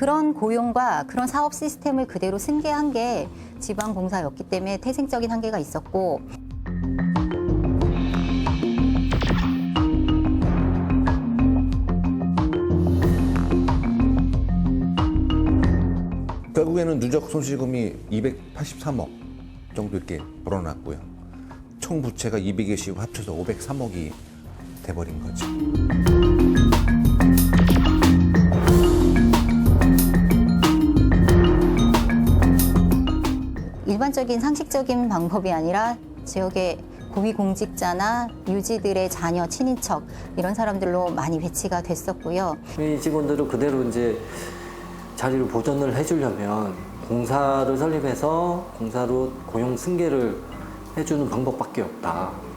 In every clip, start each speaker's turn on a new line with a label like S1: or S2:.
S1: 그런 고용과 그런 사업 시스템을 그대로 승계한 게 지방공사였기 때문에 태생적인 한계가 있었고
S2: 결국에는 누적 손실금이 283억 정도 이렇게 불어났고요. 총 부채가 200여 시고 합쳐서 503억이 돼버린 거죠.
S1: 일반적인 상식적인 방법이 아니라 지역의 고위공직자나 유지들의 자녀, 친인척 이런 사람들로 많이 배치가 됐었고요.
S3: 이 직원들을 그대로 이제 자리를 보존을 해주려면 공사를 설립해서 공사로 고용 승계를 해주는 방법밖에 없다.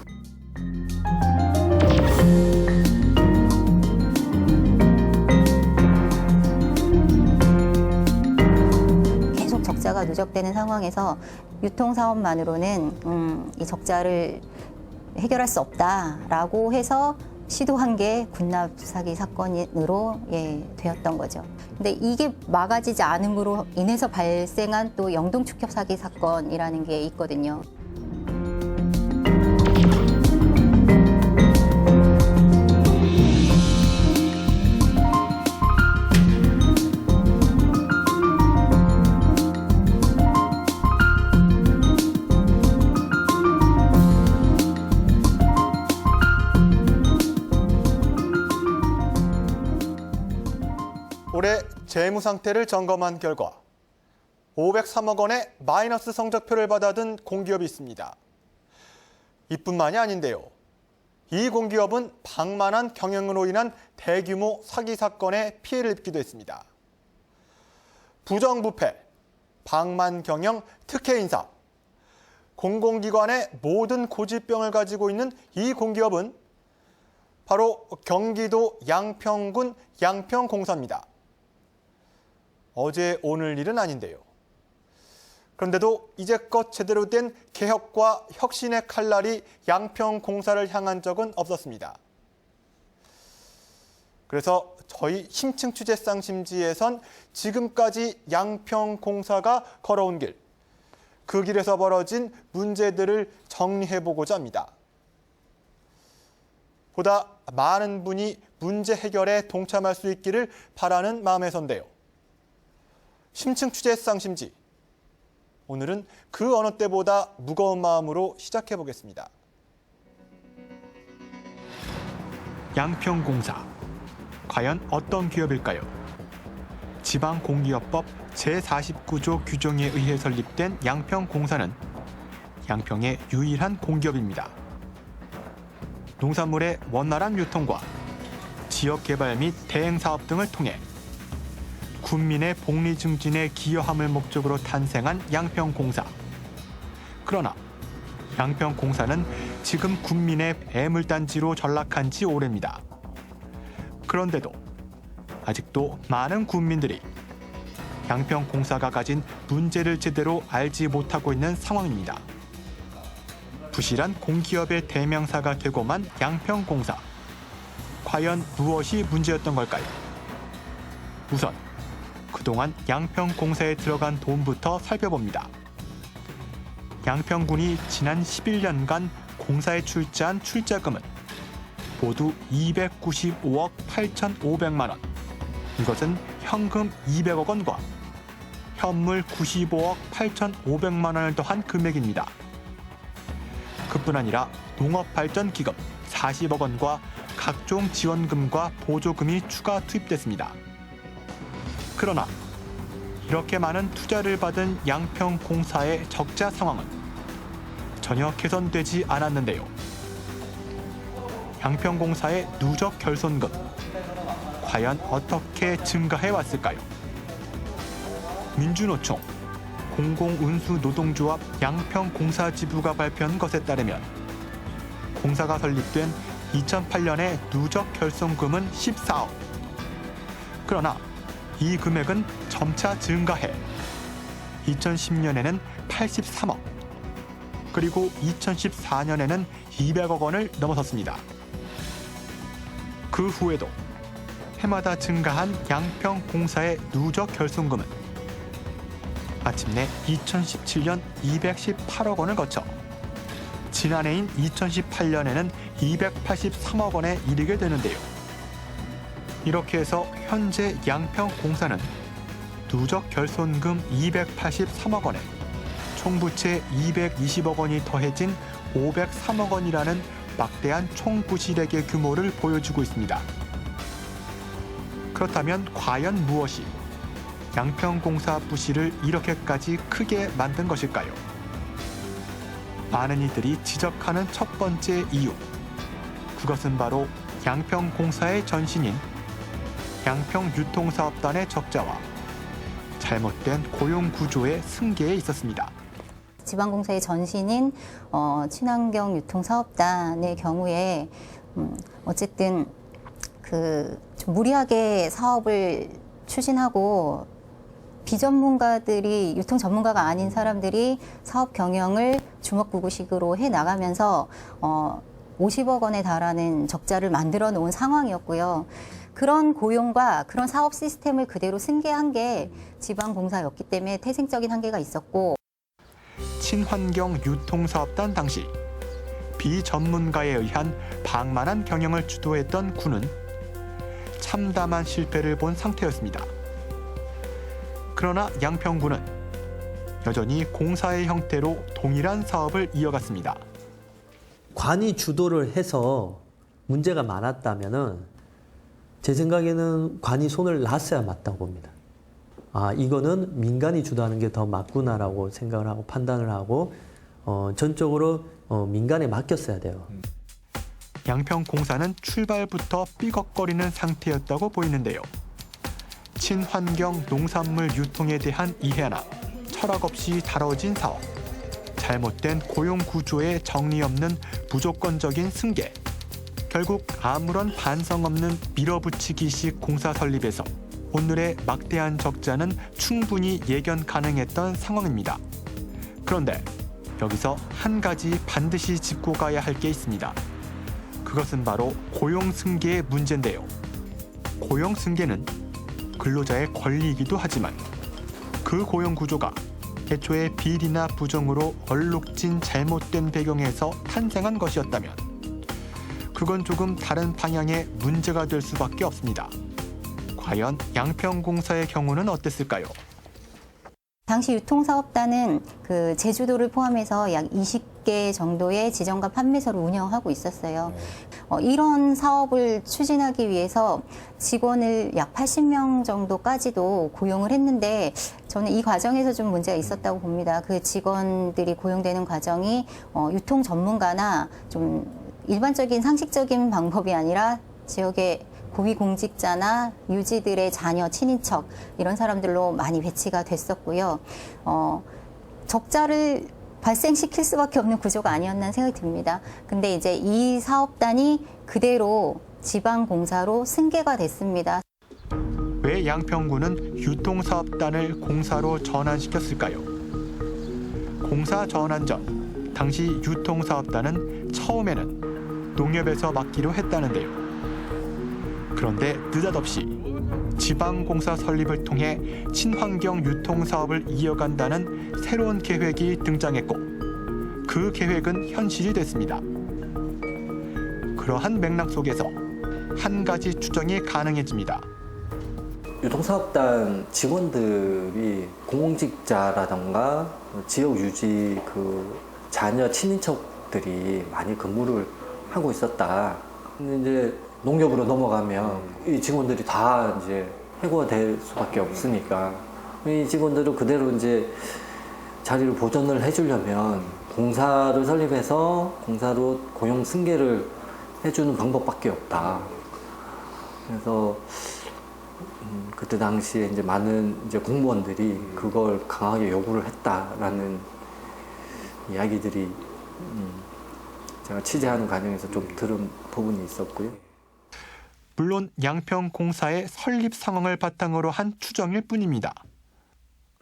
S1: 누적되는 상황에서 유통사업만으로는 음, 이 적자를 해결할 수 없다라고 해서 시도한 게 군납 사기 사건으로 예, 되었던 거죠. 근데 이게 막아지지 않음으로 인해서 발생한 또 영동 축협 사기 사건이라는 게 있거든요.
S4: 재무 상태를 점검한 결과 503억 원의 마이너스 성적표를 받아든 공기업이 있습니다. 이뿐만이 아닌데요. 이 공기업은 방만한 경영으로 인한 대규모 사기 사건에 피해를 입기도 했습니다. 부정부패, 방만 경영, 특혜 인사, 공공기관의 모든 고질병을 가지고 있는 이 공기업은 바로 경기도 양평군 양평공사입니다. 어제 오늘 일은 아닌데요. 그런데도 이제껏 제대로 된 개혁과 혁신의 칼날이 양평 공사를 향한 적은 없었습니다. 그래서 저희 심층 취재 쌍심지에선 지금까지 양평 공사가 걸어온 길, 그 길에서 벌어진 문제들을 정리해보고자 합니다. 보다 많은 분이 문제 해결에 동참할 수 있기를 바라는 마음에선데요. 심층 취재 쌍심지. 오늘은 그 어느 때보다 무거운 마음으로 시작해 보겠습니다.
S5: 양평공사. 과연 어떤 기업일까요? 지방공기업법 제49조 규정에 의해 설립된 양평공사는 양평의 유일한 공기업입니다. 농산물의 원활한 유통과 지역 개발 및 대행 사업 등을 통해 군민의 복리 증진에 기여함을 목적으로 탄생한 양평공사. 그러나 양평공사는 지금 군민의 애물단지로 전락한 지 오래입니다. 그런데도 아직도 많은 군민들이 양평공사가 가진 문제를 제대로 알지 못하고 있는 상황입니다. 부실한 공기업의 대명사가 되고만 양평공사. 과연 무엇이 문제였던 걸까요? 우선 그동안 양평 공사에 들어간 돈부터 살펴봅니다. 양평군이 지난 11년간 공사에 출자한 출자금은 모두 295억 8,500만 원. 이것은 현금 200억 원과 현물 95억 8,500만 원을 더한 금액입니다. 그뿐 아니라 농업발전기금 40억 원과 각종 지원금과 보조금이 추가 투입됐습니다. 그러나 이렇게 많은 투자를 받은 양평 공사의 적자 상황은 전혀 개선되지 않았는데요. 양평 공사의 누적 결손금 과연 어떻게 증가해 왔을까요? 민주노총 공공운수노동조합 양평공사지부가 발표한 것에 따르면 공사가 설립된 2008년에 누적 결손금은 14억. 그러나 이 금액은 점차 증가해 2010년에는 83억, 그리고 2014년에는 200억 원을 넘어섰습니다. 그 후에도 해마다 증가한 양평 공사의 누적 결손금은 마침내 2017년 218억 원을 거쳐 지난해인 2018년에는 283억 원에 이르게 되는데요. 이렇게 해서 현재 양평공사는 누적 결손금 283억 원에 총부채 220억 원이 더해진 503억 원이라는 막대한 총부실액의 규모를 보여주고 있습니다. 그렇다면 과연 무엇이 양평공사 부실을 이렇게까지 크게 만든 것일까요? 많은 이들이 지적하는 첫 번째 이유. 그것은 바로 양평공사의 전신인 양평유통사업단의 적자와 잘못된 고용 구조의 승계에 있었습니다.
S1: 지방공사의 전신인 어, 친환경 유통사업단의 경우에 음, 어쨌든 그 좀 무리하게 사업을 추진하고 비전문가들이 유통 전문가가 아닌 사람들이 사업 경영을 주먹구구식으로 해 나가면서 어, 50억 원에 달하는 적자를 만들어 놓은 상황이었고요. 그런 고용과 그런 사업 시스템을 그대로 승계한 게 지방공사였기 때문에 태생적인 한계가 있었고
S5: 친환경 유통사업단 당시 비전문가에 의한 방만한 경영을 주도했던 군은 참담한 실패를 본 상태였습니다. 그러나 양평군은 여전히 공사의 형태로 동일한 사업을 이어갔습니다.
S6: 관이 주도를 해서 문제가 많았다면은 제 생각에는 관이 손을 놨어야 맞다고 봅니다. 아 이거는 민간이 주도하는 게 더 맞구나라고 생각을 하고 판단을 하고 어, 전적으로 어, 민간에 맡겼어야 돼요.
S5: 양평공사는 출발부터 삐걱거리는 상태였다고 보이는데요. 친환경 농산물 유통에 대한 이해나 철학 없이 다뤄진 사업, 잘못된 고용 구조의 정리 없는 무조건적인 승계, 결국 아무런 반성 없는 밀어붙이기식 공사 설립에서 오늘의 막대한 적자는 충분히 예견 가능했던 상황입니다. 그런데 여기서 한 가지 반드시 짚고 가야 할 게 있습니다. 그것은 바로 고용 승계의 문제인데요. 고용 승계는 근로자의 권리이기도 하지만 그 고용 구조가 애초에 비리나 부정으로 얼룩진 잘못된 배경에서 탄생한 것이었다면 그건 조금 다른 방향의 문제가 될 수밖에 없습니다. 과연 양평공사의 경우는 어땠을까요?
S1: 당시 유통사업단은 그 제주도를 포함해서 약 20개 정도의 지정과 판매소를 운영하고 있었어요. 어, 이런 사업을 추진하기 위해서 직원을 약 80명 정도까지도 고용을 했는데 저는 이 과정에서 좀 문제가 있었다고 봅니다. 그 직원들이 고용되는 과정이 어, 유통 전문가나 좀 일반적인 상식적인 방법이 아니라 지역의 고위공직자나 유지들의 자녀, 친인척 이런 사람들로 많이 배치가 됐었고요. 어, 적자를 발생시킬 수밖에 없는 구조가 아니었나 생각이 듭니다. 근데 이제 이 사업단이 그대로 지방공사로 승계가 됐습니다.
S5: 왜 양평군은 유통사업단을 공사로 전환시켰을까요? 공사 전환 전 당시 유통사업단은 처음에는 농협에서 맡기로 했다는데요. 그런데 느닷없이 지방공사 설립을 통해 친환경 유통 사업을 이어간다는 새로운 계획이 등장했고 그 계획은 현실이 됐습니다. 그러한 맥락 속에서 한 가지 추정이 가능해집니다.
S3: 유통사업단 직원들이 공직자라던가 지역 유지 그 자녀 친인척들이 많이 근무를 하고 있었다. 근데 이제 농협으로 넘어가면 이 직원들이 다 이제 해고가 될 수밖에 없으니까 이 직원들을 그대로 이제 자리를 보존을 해주려면 공사를 설립해서 공사로 고용 승계를 해주는 방법밖에 없다. 그래서 음, 그때 당시에 이제 많은 이제 공무원들이 그걸 강하게 요구를 했다라는 이야기들이 음, 제가 취재하는 과정에서 좀 들은 부분이 있었고요.
S5: 물론 양평공사의 설립 상황을 바탕으로 한 추정일 뿐입니다.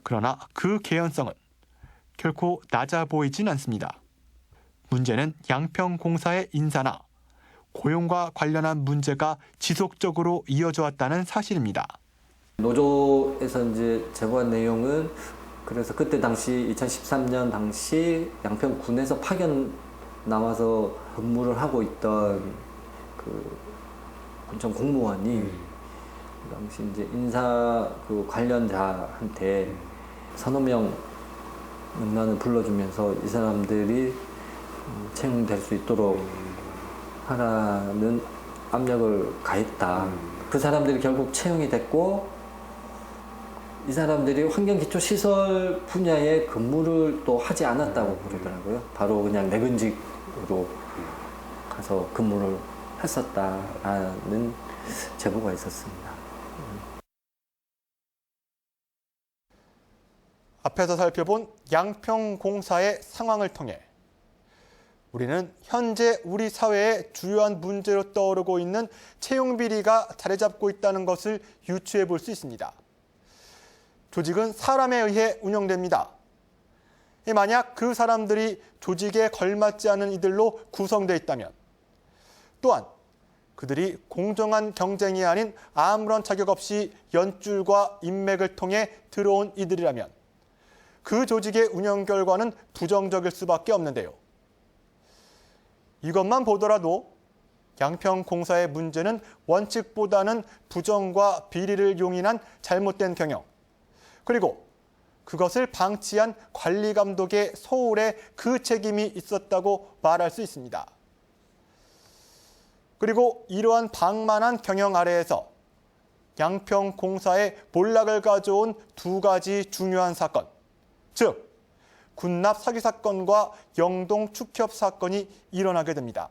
S5: 그러나 그 개연성은 결코 낮아 보이진 않습니다. 문제는 양평공사의 인사나 고용과 관련한 문제가 지속적으로 이어져 왔다는 사실입니다.
S3: 노조에서 이제 제보한 내용은 그래서 그때 당시 2013년 당시 양평군에서 파견 나와서 근무를 하고 있던 그 군청 공무원이 그 당시 이제 인사 그 관련자한테 서너 명 명단을 불러주면서 이 사람들이 음, 채용될 수 있도록 하라는 압력을 가했다. 그 사람들이 결국 채용이 됐고 이 사람들이 환경기초시설 분야에 근무를 또 하지 않았다고 그러더라고요. 바로 그냥 내근직으 로 가서 근무를 했었다라는 제보가 있었습니다.
S4: 앞에서 살펴본 양평공사의 상황을 통해 우리는 현재 우리 사회의 주요한 문제로 떠오르고 있는 채용 비리가 자리 잡고 있다는 것을 유추해 볼 수 있습니다. 조직은 사람에 의해 운영됩니다. 만약 그 사람들이 조직에 걸맞지 않은 이들로 구성되어 있다면 또한 그들이 공정한 경쟁이 아닌 아무런 자격 없이 연줄과 인맥을 통해 들어온 이들이라면 그 조직의 운영 결과는 부정적일 수밖에 없는데요. 이것만 보더라도 양평공사의 문제는 원칙보다는 부정과 비리를 용인한 잘못된 경영, 그리고 그것을 방치한 관리 감독의 소홀에 그 책임이 있었다고 말할 수 있습니다. 그리고 이러한 방만한 경영 아래에서 양평 공사의 몰락을 가져온 두 가지 중요한 사건, 즉 군납 사기 사건과 영동 축협 사건이 일어나게 됩니다.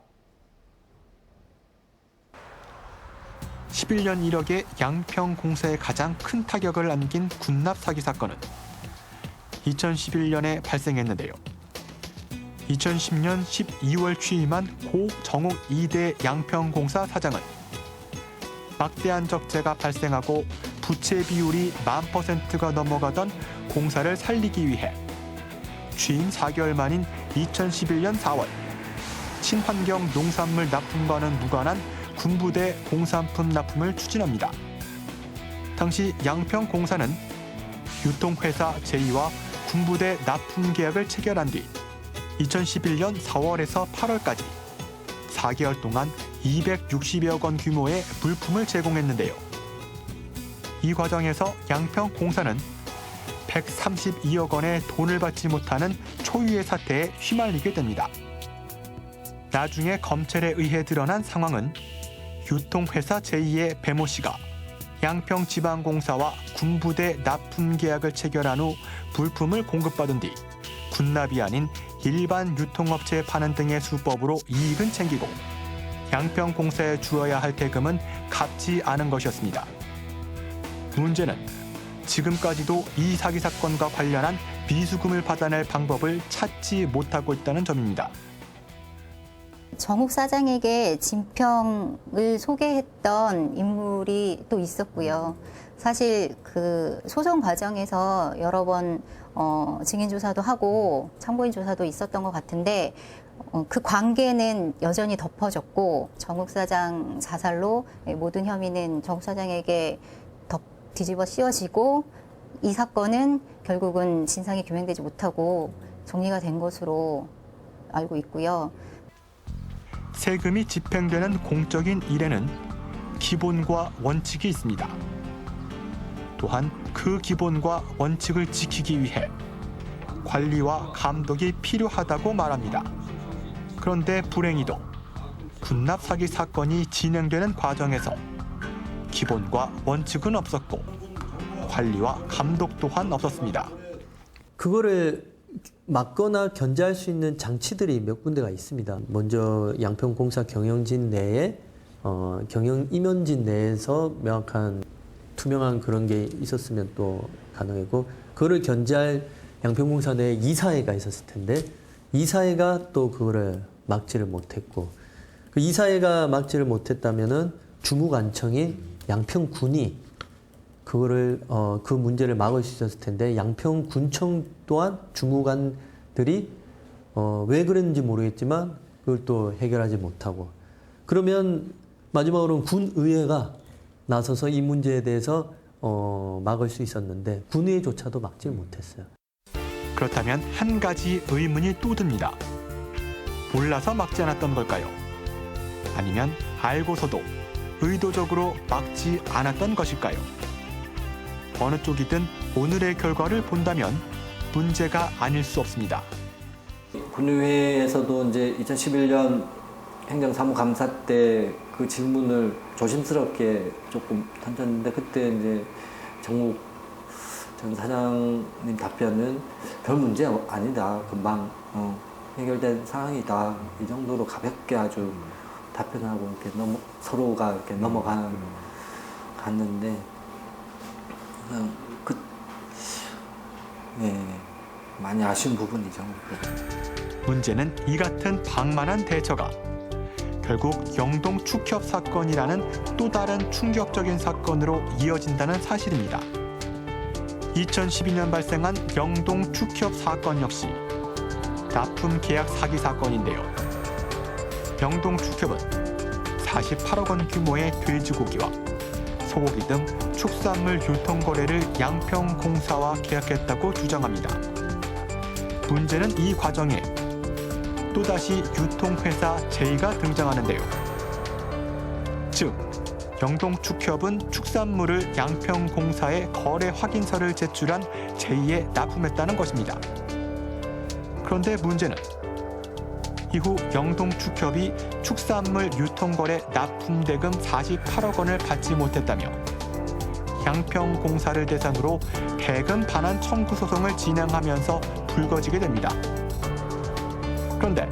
S5: 11년 1억의 양평 공사에 가장 큰 타격을 남긴 군납 사기 사건은 2011년에 발생했는데요. 2010년 12월 취임한 고 정욱 2대 양평공사 사장은 막대한 적재가 발생하고 부채 비율이 만 퍼센트가 넘어가던 공사를 살리기 위해 취임 4개월 만인 2011년 4월 친환경 농산물 납품과는 무관한 군부대 공산품 납품을 추진합니다. 당시 양평 공사는 유통회사 제이와 군부대 납품 계약을 체결한 뒤 2011년 4월에서 8월까지 4개월 동안 260여억 원 규모의 물품을 제공했는데요. 이 과정에서 양평 공사는 132억 원의 돈을 받지 못하는 초유의 사태에 휘말리게 됩니다. 나중에 검찰에 의해 드러난 상황은 유통회사 제2의 배모 씨가 양평지방공사와 군부대 납품 계약을 체결한 후 물품을 공급받은 뒤 군납이 아닌 일반 유통업체에 파는 등의 수법으로 이익은 챙기고 양평공사에 주어야 할 대금은 갚지 않은 것이었습니다. 문제는 지금까지도 이 사기 사건과 관련한 비수금을 받아낼 방법을 찾지 못하고 있다는 점입니다.
S1: 정욱 사장에게 진평을 소개했던 인물이 또 있었고요. 사실 그 소송 과정에서 여러 번 어, 증인 조사도 하고 참고인 조사도 있었던 것 같은데 어, 그 관계는 여전히 덮어졌고 정욱 사장 자살로 모든 혐의는 정욱 사장에게 덮, 뒤집어 씌워지고 이 사건은 결국은 진상이 규명되지 못하고 정리가 된 것으로 알고 있고요.
S5: 세금이 집행되는 공적인 일에는 기본과 원칙이 있습니다. 또한 그 기본과 원칙을 지키기 위해 관리와 감독이 필요하다고 말합니다. 그런데 불행히도 군납 사기 사건이 진행되는 과정에서 기본과 원칙은 없었고 관리와 감독 또한 없었습니다.
S6: 그거를 막거나 견제할 수 있는 장치들이 몇 군데가 있습니다. 먼저 양평공사 경영진 내에 어, 경영 임원진 내에서 명확한 투명한 그런 게 있었으면 또 가능하고 그거를 견제할 양평공사 내에 이사회가 있었을 텐데 이사회가 또 그거를 막지를 못했고 그 이사회가 막지를 못했다면은 주무관청인 양평군이 그거를 어, 그 문제를 막을 수 있었을 텐데 양평 군청 또한 주무관들이 어, 왜 그랬는지 모르겠지만 그걸 또 해결하지 못하고 그러면 마지막으로는 군의회가 나서서 이 문제에 대해서 어, 막을 수 있었는데 군의회조차도 막지 못했어요.
S5: 그렇다면 한 가지 의문이 또 듭니다. 몰라서 막지 않았던 걸까요? 아니면 알고서도 의도적으로 막지 않았던 것일까요? 어느 쪽이든 오늘의 결과를 본다면 문제가 아닐 수 없습니다.
S3: 군의회에서도 이제 2011년 행정사무감사 때 그 질문을 조심스럽게 조금 던졌는데 그때 이제 정욱 전 사장님 답변은 별 문제 아니다. 금방 어, 해결된 상황이다. 이 정도로 가볍게 아주 답변하고 이렇게 넘어, 서로가 이렇게 넘어가 갔는데 어, 그 예, 많이 아쉬운 부분이죠.
S5: 문제는 이 같은 방만한 대처가 결국 영동 축협 사건이라는 또 다른 충격적인 사건으로 이어진다는 사실입니다. 2012년 발생한 영동 축협 사건 역시 납품 계약 사기 사건인데요. 영동 축협은 48억 원 규모의 돼지고기와 소고기 등 축산물 유통 거래를 양평공사와 계약했다고 주장합니다. 문제는 이 과정에 또다시 유통회사 J가 등장하는데요. 즉, 영동축협은 축산물을 양평공사에 거래 확인서를 제출한 J에 납품했다는 것입니다. 그런데 문제는 이후 영동축협이 축산물 유통거래 납품 대금 48억 원을 받지 못했다며 양평공사를 대상으로 대금 반환 청구 소송을 진행하면서 불거지게 됩니다. 그런데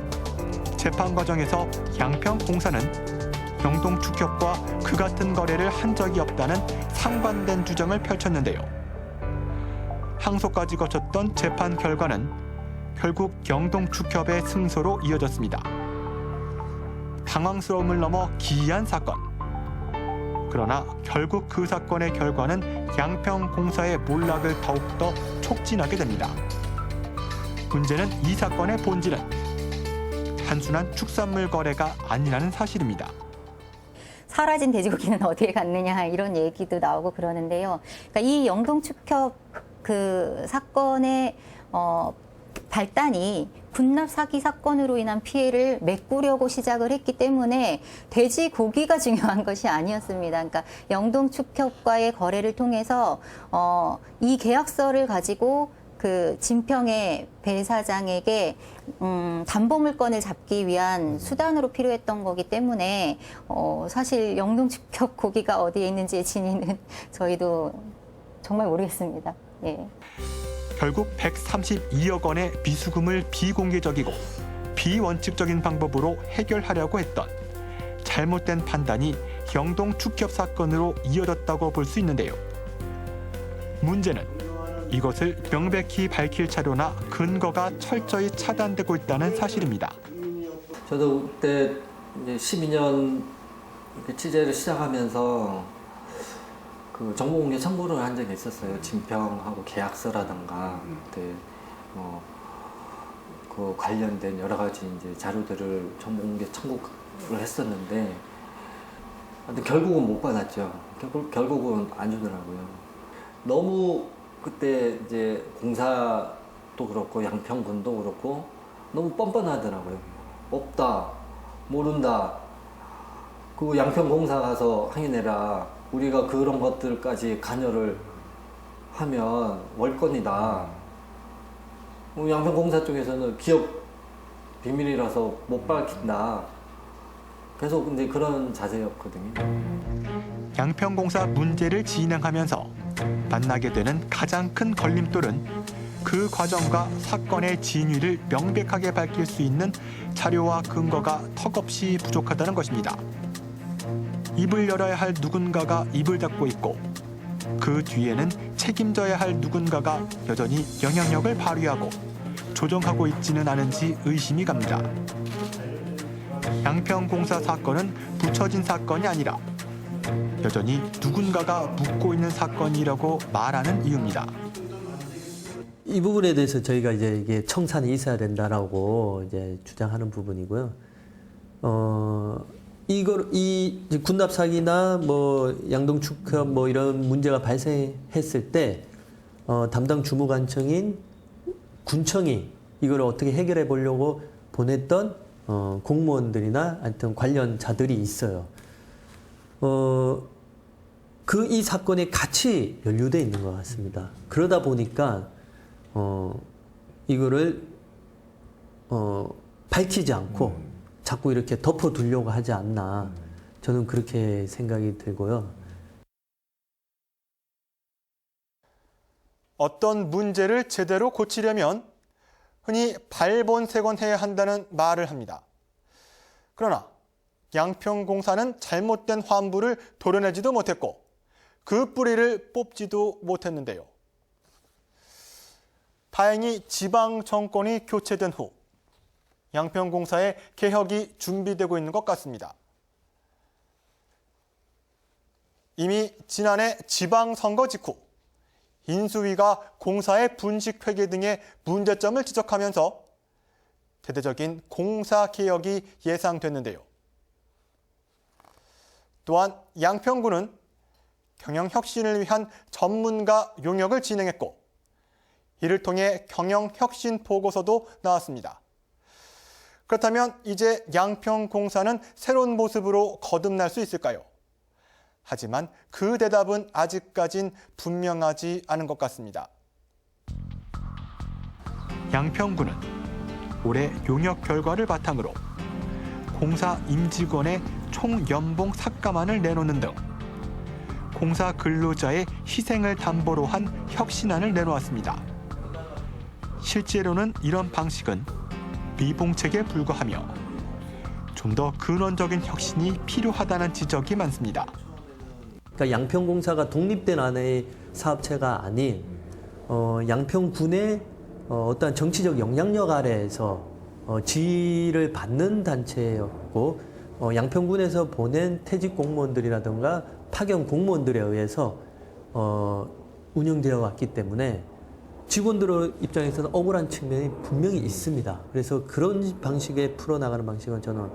S5: 재판 과정에서 양평공사는 영동축협과 그 같은 거래를 한 적이 없다는 상반된 주장을 펼쳤는데요. 항소까지 거쳤던 재판 결과는 결국 영동축협의 승소로 이어졌습니다. 당황스러움을 넘어 기이한 사건. 그러나 결국 그 사건의 결과는 양평공사의 몰락을 더욱더 촉진하게 됩니다. 문제는 이 사건의 본질은 단순한 축산물 거래가 아니라는 사실입니다.
S1: 사라진 돼지고기는 어디에 갔느냐 이런 얘기도 나오고 그러는데요. 그러니까 이 영동축협 그 사건의 어, 발단이 군납 사기 사건으로 인한 피해를 메꾸려고 시작을 했기 때문에 돼지 고기가 중요한 것이 아니었습니다. 그러니까 영동 축협과의 거래를 통해서 어, 이 계약서를 가지고 그 진평의 배 사장에게 음, 담보 물건을 잡기 위한 수단으로 필요했던 거기 때문에 어, 사실 영동 축협 고기가 어디에 있는지의 진위는 저희도 정말 모르겠습니다. 예.
S5: 결국 132억 원의 비수금을 비공개적이고 비원칙적인 방법으로 해결하려고 했던 잘못된 판단이 영동 축협 사건으로 이어졌다고 볼 수 있는데요. 문제는 이것을 명백히 밝힐 자료나 근거가 철저히 차단되고 있다는 사실입니다.
S3: 저도 그때 이제 12년 이렇게 취재를 시작하면서 그 정보공개 청구를 한 적이 있었어요. 진평하고 계약서라든가 그때 뭐그 관련된 여러 가지 이제 자료들을 정보공개 청구를 했었는데 근데 결국은 못 받았죠. 결국 결국은 안 주더라고요. 너무 그때 이제 공사도 그렇고 양평군도 그렇고 너무 뻔뻔하더라고요. 없다, 모른다. 그 양평공사 가서 항의내라. 우리가 그런 것들까지 관여를 하면 월권이다. 어, 양평공사 쪽에서는 기업 비밀이라서 못 밝힌다. 계속 근데 그런 자세였거든요.
S5: 양평공사 문제를 진행하면서 만나게 되는 가장 큰 걸림돌은 그 과정과 사건의 진위를 명백하게 밝힐 수 있는 자료와 근거가 턱없이 부족하다는 것입니다. 입을 열어야 할 누군가가 입을 닫고 있고 그 뒤에는 책임져야 할 누군가가 여전히 영향력을 발휘하고 조정하고 있지는 않은지 의심이 갑니다. 양평공사 사건은 붙여진 사건이 아니라 여전히 누군가가 묻고 있는 사건이라고 말하는 이유입니다.
S6: 이 부분에 대해서 저희가 이제 이게 청산이 있어야 된다라고 이제 주장하는 부분이고요. 어, 이걸 이 군납 사기나 뭐 양동 축협 뭐 이런 문제가 발생했을 때 어, 담당 주무관청인 군청이 이걸 어떻게 해결해 보려고 보냈던 어, 공무원들이나 하여튼 관련 자들이 있어요. 어, 그 이 사건에 같이 연루돼 있는 것 같습니다. 그러다 보니까 어, 이거를 어, 밝히지 않고 자꾸 이렇게 덮어두려고 하지 않나 저는 그렇게 생각이 들고요.
S4: 어떤 문제를 제대로 고치려면 흔히 발본색원해야 한다는 말을 합니다. 그러나 양평공사는 잘못된 환부를 도려내지도 못했고 그 뿌리를 뽑지도 못했는데요. 다행히 지방 정권이 교체된 후 양평공사의 개혁이 준비되고 있는 것 같습니다. 이미 지난해 지방선거 직후 인수위가 공사의 분식 회계 등의 문제점을 지적하면서 대대적인 공사 개혁이 예상됐는데요. 또한 양평구는 경영 혁신을 위한 전문가 용역을 진행했고 이를 통해 경영 혁신 보고서도 나왔습니다. 그렇다면 이제 양평공사는 새로운 모습으로 거듭날 수 있을까요? 하지만 그 대답은 아직까진 분명하지 않은 것 같습니다.
S5: 양평구는 올해 용역 결과를 바탕으로 공사 임직원의 총 연봉 삭감안을 내놓는 등 공사 근로자의 희생을 담보로 한 혁신안을 내놓았습니다. 실제로는 이런 방식은 미봉책에 불과하며 좀 더 근원적인 혁신이 필요하다는 지적이 많습니다.
S6: 그러니까 양평공사가 독립된 안의 사업체가 아닌 어, 양평군의 어, 어떠한 정치적 영향력 아래에서 어, 지위를 받는 단체였고 어, 양평군에서 보낸 퇴직 공무원들이라든가 파견 공무원들에 의해서 어, 운영되어 왔기 때문에 직원들 입장에서는 억울한 측면이 분명히 있습니다. 그래서 그런 방식의 풀어나가는 방식은 저는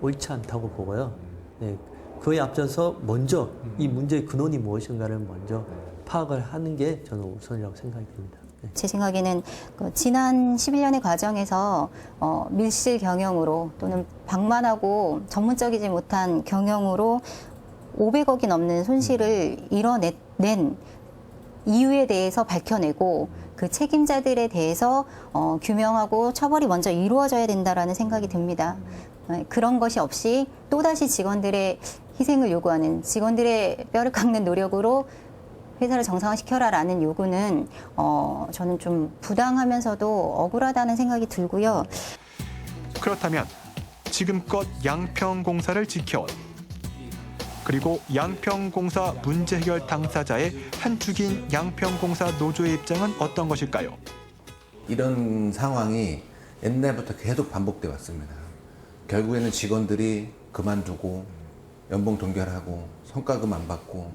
S6: 옳지 않다고 보고요. 네, 그에 앞서서 먼저 이 문제의 근원이 무엇인가를 먼저 파악을 하는 게 저는 우선이라고 생각이 듭니다. 네.
S1: 제 생각에는 그 지난 11년의 과정에서 어, 밀실 경영으로 또는 방만하고 전문적이지 못한 경영으로 500억이 넘는 손실을 이뤄낸 이유에 대해서 밝혀내고 그 책임자들에 대해서 어, 규명하고 처벌이 먼저 이루어져야 된다라는 생각이 듭니다. 어, 그런 것이 없이 또다시 직원들의 희생을 요구하는 직원들의 뼈를 깎는 노력으로 회사를 정상화시켜라라는 요구는 어, 저는 좀 부당하면서도 억울하다는 생각이 들고요.
S5: 그렇다면 지금껏 양평공사를 지켜온 그리고 양평공사 문제 해결 당사자의 한 축인 양평공사 노조의 입장은 어떤 것일까요?
S2: 이런 상황이 옛날부터 계속 반복돼 왔습니다. 결국에는 직원들이 그만두고 연봉 동결하고 성과금 안 받고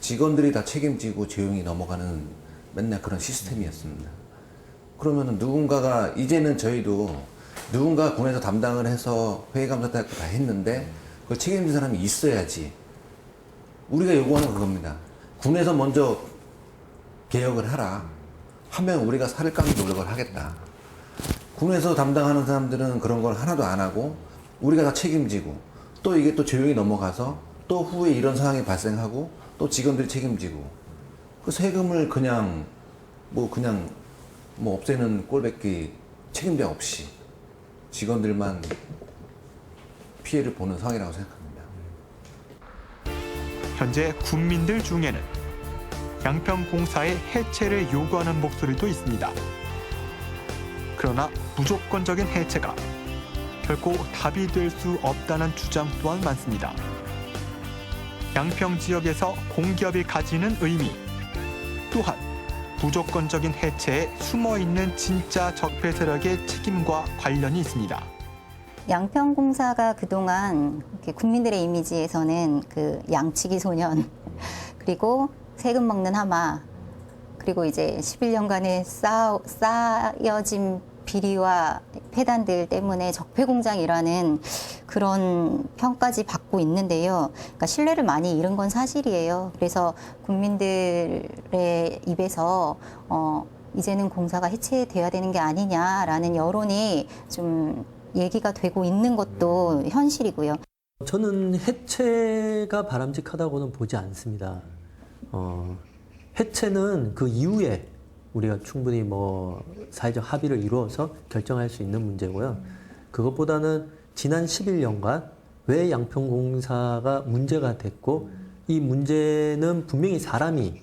S2: 직원들이 다 책임지고 조용히 넘어가는 맨날 그런 시스템이었습니다. 그러면 누군가가 이제는 저희도 누군가 군에서 담당을 해서 회계감사 다 했는데 그 책임진 사람이 있어야지. 우리가 요구하는 그겁니다. 군에서 먼저 개혁을 하라. 하면 우리가 살을 깎는 노력을 하겠다. 군에서 담당하는 사람들은 그런 걸 하나도 안 하고 우리가 다 책임지고 또 이게 또 조용히 넘어가서 또 후에 이런 상황이 발생하고 또 직원들이 책임지고 그 세금을 그냥 뭐 그냥 뭐 없애는 꼴밖에 책임자 없이 직원들만 피해를 보는 상황이라고 생각합니다.
S5: 현재 국민들 중에는 양평공사의 해체를 요구하는 목소리도 있습니다. 그러나 무조건적인 해체가 결코 답이 될 수 없다는 주장 또한 많습니다. 양평 지역에서 공기업이 가지는 의미 또한 무조건적인 해체에 숨어 있는 진짜 적폐 세력의 책임과 관련이 있습니다.
S1: 양평공사가 그동안 국민들의 이미지에서는 그 양치기 소년 그리고 세금 먹는 하마 그리고 이제 11년간의 쌓, 쌓여진 비리와 폐단들 때문에 적폐 공장이라는 그런 평까지 받고 있는데요. 그러니까 신뢰를 많이 잃은 건 사실이에요. 그래서 국민들의 입에서 어, 이제는 공사가 해체돼야 되는 게 아니냐라는 여론이 좀 얘기가 되고 있는 것도 현실이고요.
S6: 저는 해체가 바람직하다고는 보지 않습니다. 어, 해체는 그 이후에 우리가 충분히 뭐 사회적 합의를 이루어서 결정할 수 있는 문제고요. 그것보다는 지난 11년간 왜 양평공사가 문제가 됐고 이 문제는 분명히 사람이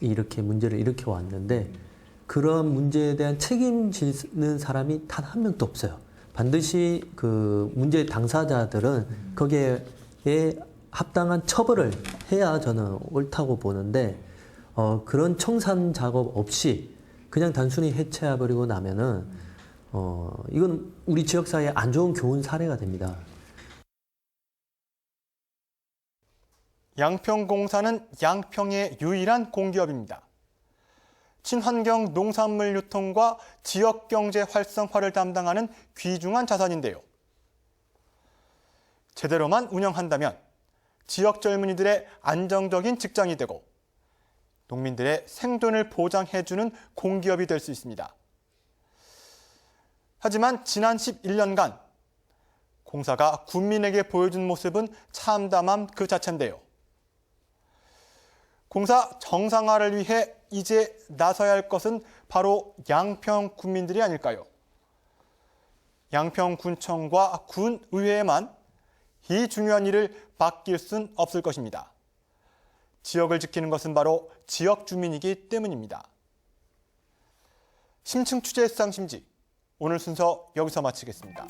S6: 이렇게 문제를 일으켜 왔는데 그런 문제에 대한 책임지는 사람이 단 한 명도 없어요. 반드시 그 문제 당사자들은 거기에 합당한 처벌을 해야 저는 옳다고 보는데 어, 그런 청산 작업 없이 그냥 단순히 해체해버리고 나면은 어, 이건 우리 지역 사회에 안 좋은 교훈 사례가 됩니다.
S4: 양평공사는 양평의 유일한 공기업입니다. 친환경 농산물 유통과 지역 경제 활성화를 담당하는 귀중한 자산인데요. 제대로만 운영한다면 지역 젊은이들의 안정적인 직장이 되고 농민들의 생존을 보장해주는 공기업이 될 수 있습니다. 하지만 지난 11년간 공사가 국민에게 보여준 모습은 참담함 그 자체인데요. 공사 정상화를 위해 이제 나서야 할 것은 바로 양평 군민들이 아닐까요? 양평 군청과 군 의회에만 이 중요한 일을 맡길 순 없을 것입니다. 지역을 지키는 것은 바로 지역 주민이기 때문입니다. 심층 취재 쌍심지 오늘 순서 여기서 마치겠습니다.